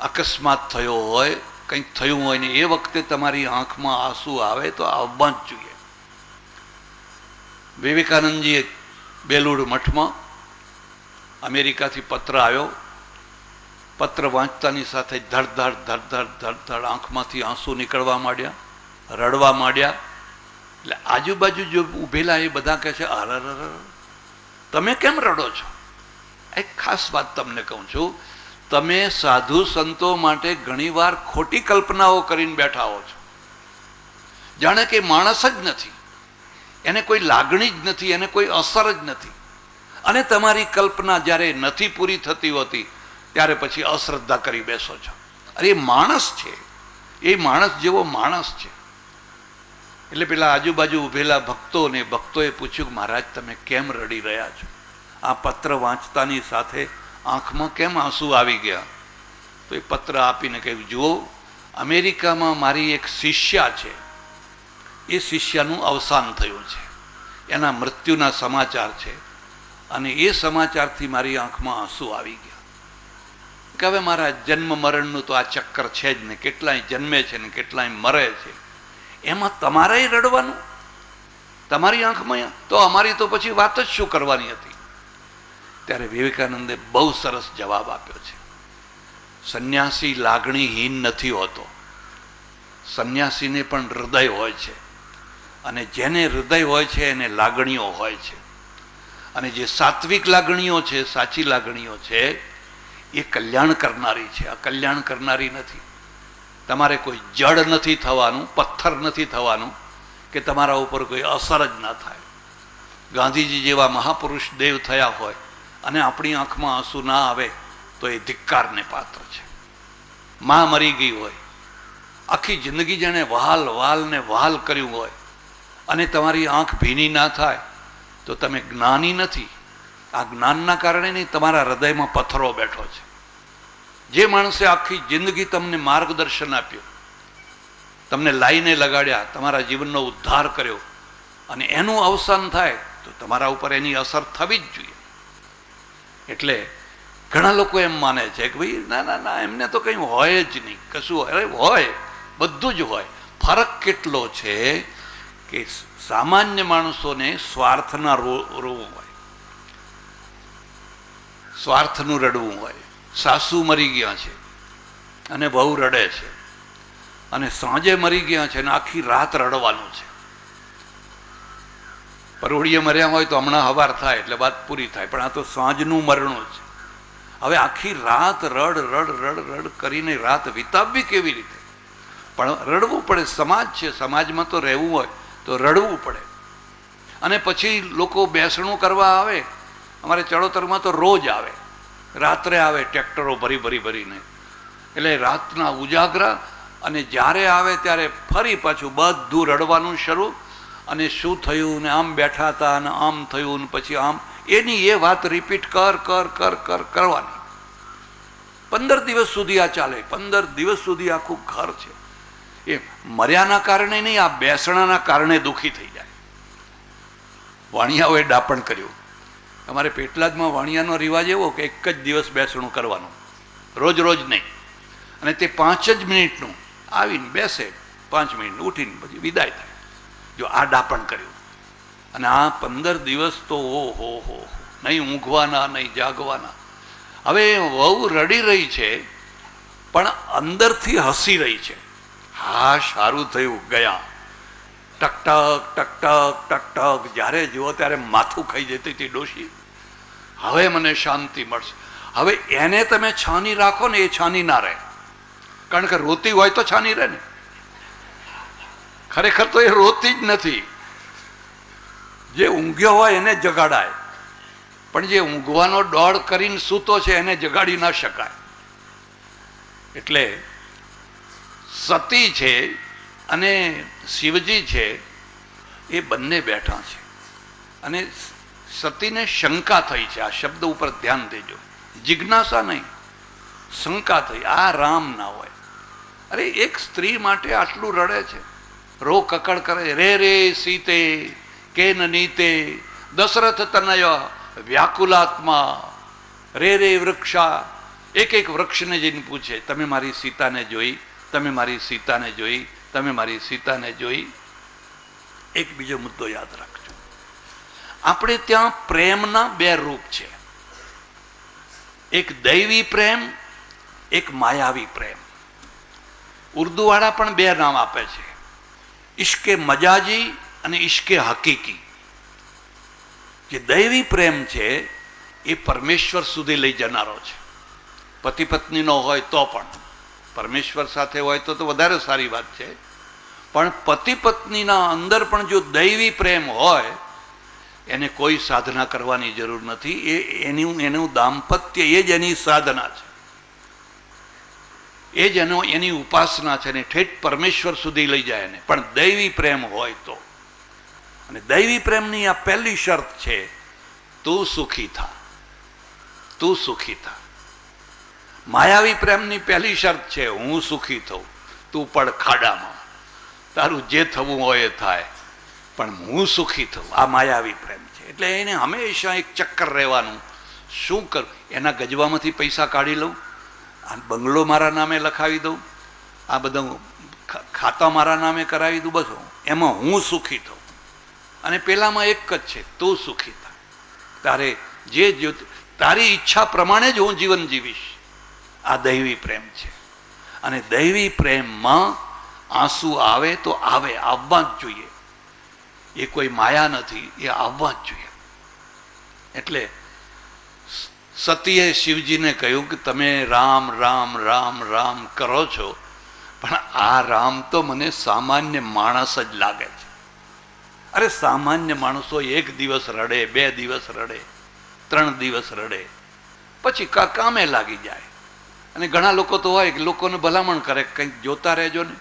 અકસ્માત થયો હોય કંઈક થયું હોય ને એ વખતે તમારી આંખમાં આંસુ આવે તો આવવા જ જોઈએ. વિવેકાનંદજીએ બેલુડ મઠમાં અમેરિકાથી પત્ર આવ્યો. પત્ર વાંચતાની સાથે ધડધડ ધડધડ ધડધડ ધડ ધડ ધડ આંખમાંથી આંસુ નીકળવા માંડ્યા, રડવા માંડ્યા. એટલે આજુબાજુ જો ઊભેલા એ બધા કહે છે અરર તમે કેમ રડો છો? એક ખાસ વાત તમને કહું છું તમે સાધુ સંતો માટે ઘણીવાર ખોટી કલ્પનાઓ કરીને બેઠા હો છો. જાણે કે માણસ જ નથી. એને કોઈ લાગણી જ નથી, એને કોઈ અસર જ નથી. અને તમારી કલ્પના જ્યારે નથી પૂરી થતી હોતી, ત્યારે પછી અશ્રદ્ધા કરી બેસો છો. અરે એ માણસ છે. એ માણસ જેવો માણસ છે. એટલે પેલા આજુબાજુ ઊભેલા ભક્તોને ભક્તોએ પૂછ્યું કે મહારાજ, તમે કેમ રડી રહ્યા છો? આ પત્ર વાંચતાની સાથે આંખમાં કેમ આંસુ આવી ગયા? તો એ પત્ર આપીને કહ્યું, જુઓ, અમેરિકામાં મારી એક શિષ્યા છે. એ શિષ્યનું અવસાન થયું છે. એના મૃત્યુના સમાચાર છે. અને એ સમાચારથી મારી આંખમાં આંસુ આવી ગયા. કે હવે મારા જન્મ મરણનું તો આ ચક્કર છે જ ને, કેટલાય જન્મે છે ને, કેટલાય મરે છે. એમાં તમારે રડવાનું? તમારી આંખમાં? તો અમારી તો પછી વાત જ શું કરવાની હતી? ત્યારે વિવેકાનંદે બહુ સરસ જવાબ આપ્યો છે. સંન્યાસી લાગણીહીન નથી હોતો. સંન્યાસીને પણ હૃદય હોય છે. અને જેને હૃદય હોય છે, એને લાગણીઓ હોય છે. અને જે સાત્વિક લાગણીઓ છે, સાચી લાગણીઓ છે, એ કલ્યાણ કરનારી છે. આ કલ્યાણ કરનારી નથી. તમારે કોઈ જડ નથી થવાનું, પથ્થર નથી થવાનું, કે તમારા ઉપર કોઈ અસર જ ના થાય. ગાંધીજી જેવા મહાપુરુષ દેવ થયા હોય અને આપણી આંખમાં આંસુ ના આવે તો એ ધિક્કારને પાત્ર છે. માં મરી ગઈ હોય, આખી જિંદગી જેણે વહાલ વાલને વહાલ કર્યું હોય અને તમારી આંખ ભીની ના થાય તો તમે જ્ઞાની નથી. આ જ્ઞાનના કારણે નહીં, તમારા હૃદયમાં પથ્થરો બેઠો છે. જે માણસે આખી જિંદગી તમને માર્ગદર્શન આપ્યું, તમને લાઈને લગાડ્યા, તમારા જીવનનો ઉદ્ધાર કર્યો અને એનું અવસાન થાય તો તમારા ઉપર એની અસર થવી જ જોઈએ. એટલે ઘણા લોકો એમ માને છે કે ભાઈ, ના ના ના, એમને તો કંઈ હોય જ નહીં. કશું અરે, હોય. બધું જ હોય. ફરક કેટલો છે કે સામાન્ય માણસોને સ્વાર્થના રોવું હોય. સ્વાર્થનું રડવું હોય. સાસુ મરી ગયા છે અને બહુ રડે છે. અને સાંજે મરી ગયા છે અને આખી રાત રડવાનું છે. પરોળીએ મર્યા હોય તો હમણાં હવાર થાય એટલે વાત પૂરી થાય. પણ આ તો સાંજનું મરણું છે. હવે આખી રાત રડ રડ રડ રડ કરીને રાત વિતાવવી કેવી રીતે? પણ રડવું પડે. સમાજ છે. સમાજમાં તો રહેવું હોય તો રડવું પડે. અને પછી લોકો બેસણું કરવા આવે. અમારે ચડોતરમાં તો રોજ આવે. રાત્રે આવે ટ્રેક્ટરો ભરી ભરી, ભરીને. એટલે રાતના ઉજાગરા અને જ્યારે આવે ત્યારે ફરી પાછું બધું રડવાનું શરૂ. અને શું થયું ને આમ બેઠા હતા અને આમ થયું ને પછી આમ એની એ વાત રિપીટ કર કર કર કર કરવાની. પંદર દિવસ સુધી આ ચાલે. પંદર દિવસ સુધી આખું ઘર છે. એ મર્યાના કારણે નહીં, આ બેસણાના કારણે દુઃખી થઈ જાય. વાણિયાઓએ ડાપણ કર્યું. અમારે પેટલાદમાં વાણિયાનો રિવાજ એવો કે એક જ દિવસ બેસણું કરવાનું. રોજ રોજ નહીં. અને તે પાંચ જ મિનિટનું આવીને બેસે, પાંચ મિનિટ ઉઠીને પછી વિદાય થાય. જો આ ડાપણ કર્યું. અને આ પંદર દિવસ તો ઓ હો હો, નહીં ઊંઘવાના, નહીં જાગવાના. હવે વહુ રડી રહી છે, પણ અંદરથી હસી રહી છે. હા, સારું થયું, ગયા. ટક ટક ટક ટક ટક ટક, જ્યારે જુઓ ત્યારે માથું ખાઈ જતી હતી ડોશી. હવે મને શાંતિ મળશે. હવે એને તમે છાની રાખો ને એ છાની ના રહે. કારણ કે રોતી હોય તો છાની રહે ને. ખરેખર તો એ રોતી જ નથી. જે ઊંઘ્યો હોય એને જગાડાય. પણ જે ઊંઘવાનો દોડ કરીને સૂતો છે એને જગાડી ના શકાય. એટલે સતી છે અને શિવજી છે એ બંને બેઠા છે. અને સતીને શંકા થઈ છે. આ શબ્દ ઉપર ધ્યાન દેજો. જિજ્ઞાસા નહીં. શંકા થઈ. આ રામ ના હોય. અરે એક સ્ત્રી માટે આટલું રડે છે. રો કકડ કરે, રે રે સીતે, કેન નીતે, દશરથ તનય વ્યાકુલાત્મા. રે રે વૃક્ષા. એક એક વૃક્ષને જઈને પૂછે, તમે મારી સીતાને જોઈ? તમે મારી સીતાને જોઈ? તમે મારી સીતાને જોઈ? એક બીજો મુદ્દો યાદ રાખજો. આપણે ત્યાં પ્રેમના બે રૂપ છે. એક દૈવી પ્રેમ, એક માયાવી પ્રેમ. ઉર્દુવાળા પણ બે નામ આપે છે. ઈશ્કે મજાજી અને ઈશ્કે હકીકી. જે દૈવી પ્રેમ છે, એ પરમેશ્વર સુધી લઈ જનારો છે. પતિ પત્નીનો હોય તો પણ. પરમેશ્વર સાથે હોય તો તો વધારે સારી વાત છે. પણ પતિ પત્નીના અંદર પણ જો દૈવી પ્રેમ હોય, એને કોઈ સાધના કરવાની જરૂર નથી. એ એનું એનું દાંપત્ય એ જ એની સાધના છે. એ જ એનો એની ઉપાસના છે ને ઠેઠ પરમેશ્વર સુધી લઈ જાય એને પણ દૈવી પ્રેમ હોય તો. અને દૈવી પ્રેમની આ પહેલી શરત છે, તું સુખી થા. તું સુખી થા. માયાવી પ્રેમની પહેલી શરત છે, હું સુખી થઉં. તું પડ ખાડામાં. તારું જે થવું હોય એ થાય. પણ હું સુખી થઉં. આ માયાવી પ્રેમ છે. એટલે એને હંમેશા એક ચક્કર રહેવાનું. શું કરું? એના ગજવામાંથી પૈસા કાઢી લઉં? આ બંગલો મારા નામે લખાવી દઉં, આ બધું ખાતા મારા નામે કરાવી દઉં, બસ એમાં હું સુખી થઉં. અને પેલામાં એક જ છે, તું સુખી થા. તારે જે તારી ઈચ્છા પ્રમાણે જ હું જીવન જીવીશ. આ દૈવી પ્રેમ છે. અને દૈવી પ્રેમમાં આંસુ આવે તો આવે, આવવા જ જોઈએ. એ કોઈ માયા નથી, એ આવવા જ જોઈએ. એટલે સતીએ શિવજીને કહ્યું કે તમે રામ રામ રામ રામ કરો છો, પણ આ રામ તો મને સામાન્ય માણસ જ લાગે છે. અરે સામાન્ય માણસો એક દિવસ રડે, બે દિવસ રડે, ત્રણ દિવસ રડે, પછી કા કામે લાગી જાય. અને ઘણા લોકો તો હોય કે લોકોને ભલામણ કરે કંઈક જોતા રહેજો ને,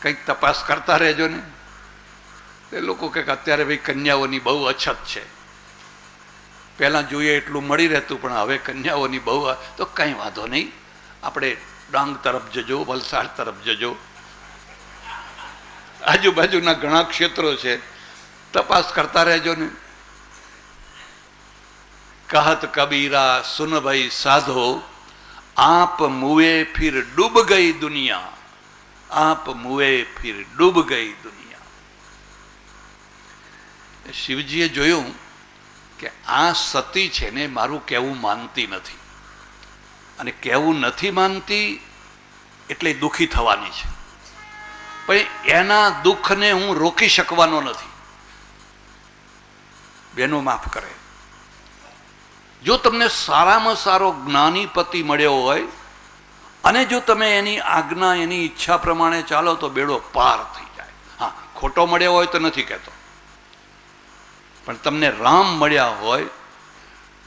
કંઈક તપાસ કરતા રહેજો ને. એ લોકો કંઈક અત્યારે ભાઈ કન્યાઓની બહુ અછત છે. પહેલાં જોઈએ એટલું મળી રહેતું, પણ હવે કન્યાઓની બહુ અ- તો કંઈ વાંધો નહીં. આપણે ડાંગ તરફ જજો, વલસાડ તરફ જજો. આજુબાજુના ઘણા ક્ષેત્રો છે. તપાસ કરતા રહેજો ને. કહત કબીરા સુન ભાઈ સાધો, આપ મુએ ફિર ડૂબ ગઈ દુનિયા. આપ મુએ ફિર ડૂબ ગઈ દુનિયા. શિવજીએ જોયું કે આ સતી છે ને મારું કહેવું માનતી નથી. અને કહેવું નથી માનતી એટલે દુઃખી થવાની છે. પણ એના દુઃખને હું રોકી શકવાનો નથી. બેનો માફ કરે. જો તમને સારામાં સારો જ્ઞાની પતિ મળ્યો હોય અને જો તમે એની આજ્ઞા, એની ઈચ્છા પ્રમાણે ચાલો તો બેડો પાર થઈ જાય. હા, ખોટો મળ્યો હોય તો નથી કહેતો. પણ તમને રામ મળ્યા હોય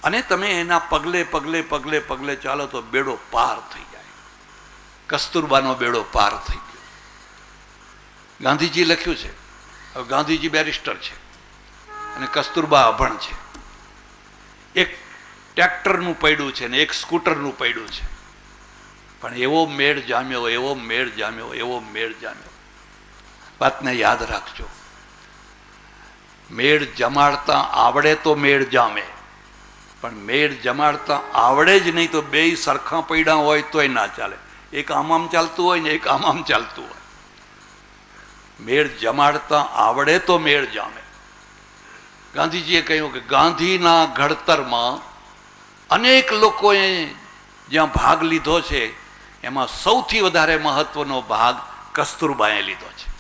અને તમે એના પગલે પગલે પગલે પગલે ચાલો તો બેડો પાર થઈ જાય. કસ્તુરબાનો બેડો પાર થઈ ગયો. ગાંધીજી લખ્યું છે. હવે ગાંધીજી બેરિસ્ટર છે. અને કસ્તુરબા અભણ છે. એક ટ્રેક્ટરનું પૈડું છે ને એક સ્કૂટરનું પૈડું છે. પણ એવો મેળ જામ્યો, એવો મેળ જામ્યો, એવો મેળ જામ્યો. વાતને યાદ રાખજો. મેળ જમાડતા આવડે તો મેળ જામે. પણ મેળ જમાડતા આવડે જ નહીં તો બે સરખા પૈડા હોય તોય ના ચાલે. એક આમ આમ ચાલતું હોય ને એક આમ આમ ચાલતું હોય. મેળ જમાડતા આવડે તો મેળ જામે. ગાંધીજીએ કહ્યું કે ગાંધીના ઘડતરમાં અનેક લોકોએ જ્યાં ભાગ લીધો છે, એમાં સૌથી વધારે મહત્વનો ભાગ કસ્તુરબાએ લીધો છે.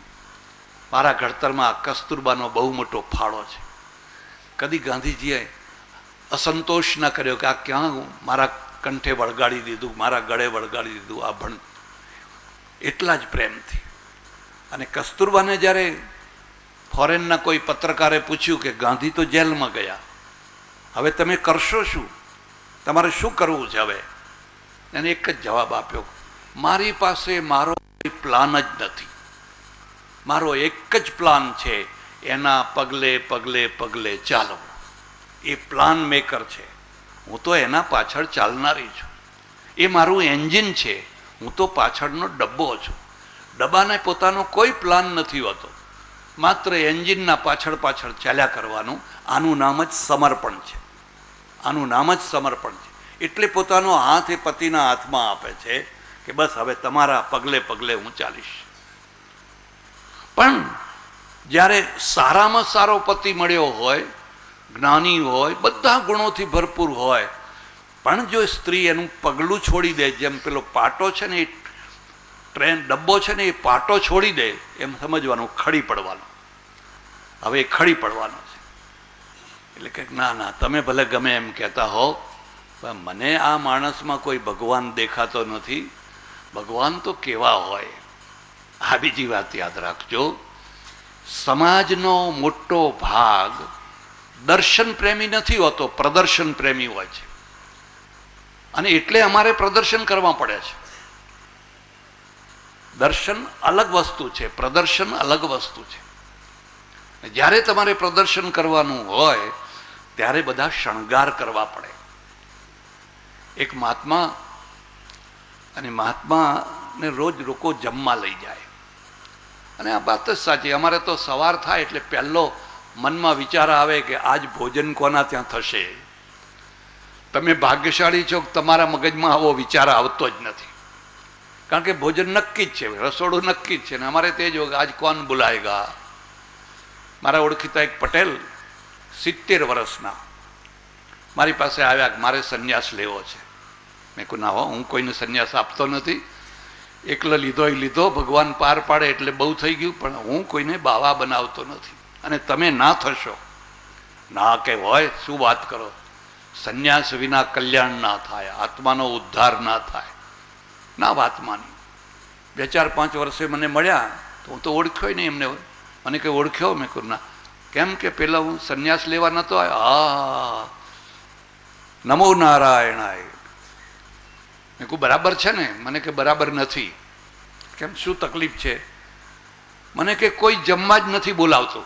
મારા ઘડતરમાં કસ્તુરબાનો બહુ મોટો ફાળો છે. કદી ગાંધીજીએ અસંતોષ ન કર્યો કે આ ક્યાં મારા કંઠે વળગાડી દીધું, મારા ગળે વળગાડી દીધું આ ભણ. એટલા જ પ્રેમથી. અને કસ્તુરબાને જ્યારે ફોરેનના કોઈ પત્રકારે પૂછ્યું કે ગાંધી તો જેલમાં ગયા, હવે તમે કરશો શું? તમારે શું કરવું છે હવે? એને એક જ જવાબ આપ્યો, મારી પાસે મારો કોઈ પ્લાન જ નથી. મારો એક જ પ્લાન છે, એના પગલે પગલે પગલે ચાલો એ પ્લાન મેકર છે. હું તો એના પાછળ ચાલનારી છું. એ મારું એન્જિન છે. હું તો પાછળનો ડબ્બો છું. ડબ્બાને પોતાનો કોઈ પ્લાન નથી હોતો. માત્ર એન્જિનના પાછળ પાછળ ચાલ્યા કરવાનું, આનું નામ જ સમર્પણ છે. આનું નામ જ સમર્પણ છે. એટલે પોતાનો હાથ એ પતિના હાથમાં આપે છે કે બસ હવે તમારા પગલે પગલે હું ચાલીશ. પણ જ્યારે સારામાં સારો પતિ મળ્યો હોય, જ્ઞાની હોય, બધા ગુણોથી ભરપૂર હોય, પણ જો સ્ત્રી એનું પગલું છોડી દે, જેમ પેલો પાટો છે ને એ ટ્રેન ડબ્બો છે ને એ પાટો છોડી દે, એમ સમજવાનું ખડી પડવાનું. હવે એ ખડી પડવાનો છે. એટલે કે ના ના, તમે ભલે ગમે એમ કહેતા હો, પણ મને આ માણસમાં કોઈ ભગવાન દેખાતો નથી. ભગવાન તો કેવા હોય. આ બીજી વાત યાદ રાખજો. સમાજનો મોટો ભાગ દર્શન પ્રેમી નથી હોતો, પ્રદર્શન પ્રેમી હોય છે. અને એટલે અમારે પ્રદર્શન કરવા પડે છે. દર્શન અલગ વસ્તુ છે, પ્રદર્શન અલગ વસ્તુ છે. જ્યારે તમારે પ્રદર્શન કરવાનું હોય, ત્યારે બધા શણગાર કરવા પડે. એક મહાત્મા અને મહાત્માને રોજ લોકો જમવા લઈ જાય. અને આ વાત જ સાચી. અમારે તો સવાર થાય એટલે પહેલો મનમાં વિચાર આવે કે આજ ભોજન કોના ત્યાં થશે? તમે ભાગ્યશાળી છો તમારા મગજમાં આવો વિચાર આવતો જ નથી. કારણ કે ભોજન નક્કી જ છે, રસોડું નક્કી જ છે ને અમારે તે જ આજ કોણ બોલાયેગા? મારા ઓળખીતા એક પટેલ, સિત્તેર વર્ષના. મારી પાસે આવ્યા મારે સંન્યાસ લેવો છે. મેં કહું ના હો, હું કોઈને સંન્યાસ આપતો નથી. એકલો લીધો એ લીધો, ભગવાન પાર પાડે એટલે બહુ થઈ ગયું, પણ હું કોઈને બાવા બનાવતો નથી. અને તમે ના થશો. ના કે હોય, શું વાત કરો? સંન્યાસ વિના કલ્યાણ ના થાય, આત્માનો ઉદ્ધાર ના થાય. ના વાત માની. બે ચાર પાંચ વર્ષે મને મળ્યા, તો હું તો ઓળખ્યો નહીં એમને. મને કંઈ ઓળખ્યો? મેં કહું ના. કેમ કે પેલા હું સંન્યાસ લેવા નતો આવ્યો? હા નમો નારાયણાય. મેં કહું બરાબર છે ને? મને કે, બરાબર નથી. કેમ? શું તકલીફ છે? મને કે, કોઈ જમવા જ નથી બોલાવતું.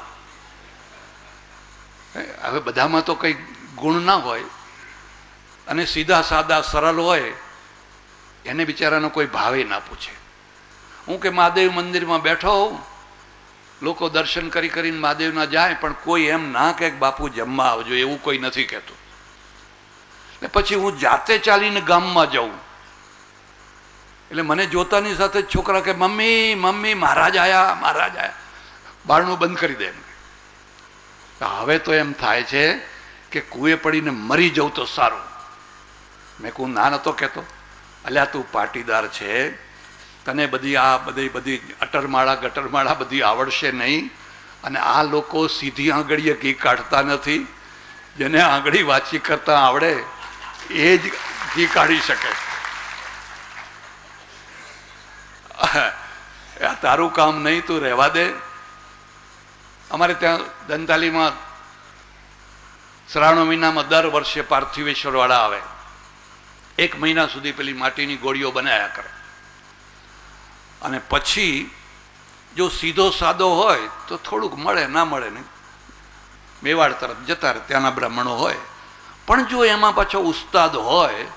હવે બધામાં તો કંઈ ગુણ ના હોય અને સીધા સાદા સરળ હોય, એને બિચારાનો કોઈ ભાવે ના પૂછે. હું કે, મહાદેવ મંદિરમાં બેઠો હોઉં. લોકો દર્શન કરી કરીને મહાદેવના જાય, પણ કોઈ એમ ના કહે બાપુ, જમવા આવજો. એવું કોઈ નથી કહેતું. ને પછી હું જાતે ચાલીને ગામમાં જાઉં. એટલે મને જોતાની સાથે છોકરા કે, મમ્મી મમ્મી, મહારાજ આયા મહારાજ આયા. બારણું બંધ કરી દે એમ હવે તો એમ થાય છે કે કુએ પડીને મરી જવું તો સારું. મેં કહું, ના, નતો કહેતો. અલ્યા, તું પાટીદાર છે. તને બધી આ બધી બધી અટરમાળા, ગટરમાળા બધી આવડશે નહીં. અને આ લોકો સીધી આંગળીએ ઘી કાઢતા નથી. જેને આંગળી વાંચી કરતા આવડે, એ જ ઘી કાઢી શકે આ તારું કામ નહીં, તું રહેવા દે. અમારે ત્યાં દંતાલીમાં શ્રાવણ મહિનામાં દર વર્ષે પાર્થિવેશ્વરવાળા આવે. એક મહિના સુધી પેલી માટીની ગોળીઓ બનાવ્યા કરે. અને પછી જો સીધો સાદો હોય, તો થોડુંક મળે, ના મળે ને મેવાડ તરફ જતા રહે, ત્યાંના બ્રાહ્મણો હોય. પણ જો એમાં પાછો ઉસ્તાદ હોય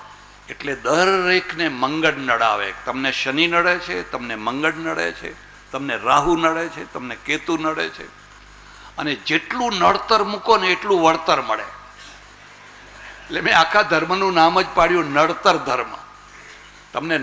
એટલે દરેકને મંગળ નડાવે. તમને શનિ નડે છે, તમને મંગળ નડે છે, તમને રાહુ નડે છે, તમને કેતુ નડે છે. અને જેટલું નડતર મૂકો ને એટલું વળતર મળે. એટલે મેં આખા ધર્મનું નામ જ પાડ્યું, નડતર ધર્મ. તમને